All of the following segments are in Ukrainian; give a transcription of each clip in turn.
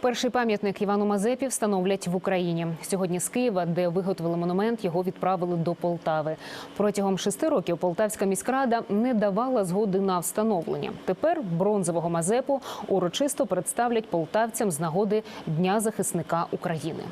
Перший пам'ятник Івану Мазепі встановлять в Україні. Сьогодні з Києва, де виготовили монумент, його відправили до Полтави. Протягом шести років Полтавська міськрада не давала згоди на встановлення. Тепер бронзового Мазепу урочисто представлять полтавцям з нагоди Дня захисника України.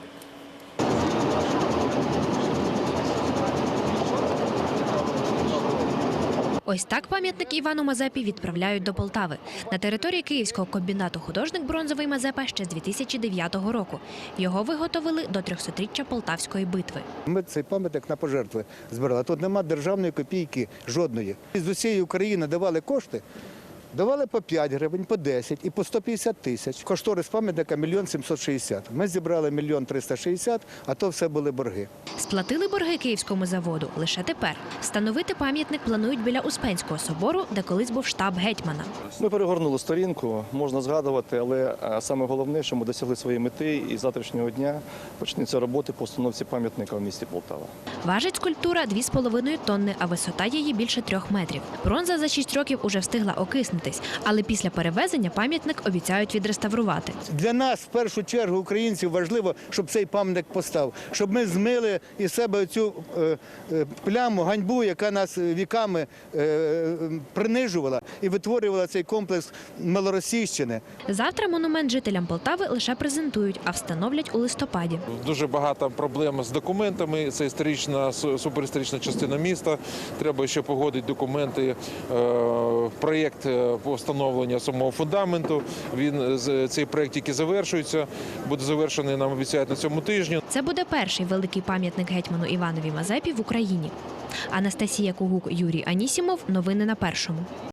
Ось так пам'ятник Івану Мазепі відправляють до Полтави. На території Київського комбінату художник бронзовий Мазепа ще з 2009 року. Його виготовили до 300-річчя Полтавської битви. Ми цей пам'ятник на пожертви збирали. Тут нема державної копійки жодної. З усієї України давали кошти. Давали по 5 гривень, по 10 і по 150 тисяч. Кошторис пам'ятника мільйон 760. Ми зібрали мільйон 360, а то все були борги. Сплатили борги київському заводу лише тепер. Встановити пам'ятник планують біля Успенського собору, де колись був штаб гетьмана. Ми перегорнули сторінку, можна згадувати, але е, саме головне, що ми досягли своєї мети, і з завтрашнього дня почнеться роботи по установці пам'ятника в місті Полтава. Важить скульптура 2,5 тонни, а висота її більше трьох метрів. Бронза за 6 років уже встигла окиснутись, але після перевезення пам'ятник обіцяють відреставрувати. Для нас, в першу чергу, українців, важливо, щоб цей пам'ятник постав, щоб ми змили із себе цю е, е, пляму, ганьбу, яка нас віками е, е, принижувала і витворювала цей комплекс малоросійщини. Завтра монумент жителям Полтави лише презентують, а встановлять у листопаді. Дуже багато проблем з документами. Це історична су- суперісторична частина міста. Треба ще погодити документи. Проєкт е, по встановленню самого фундаменту. Він з- цей проєкт тільки завершується. Буде завершений нам обіцяють на цьому тижні. Це буде перший великий пам'ятник гетьману Іванові Мазепі в Україні. Анастасія Кугук, Юрій Анісімов. Новини на першому.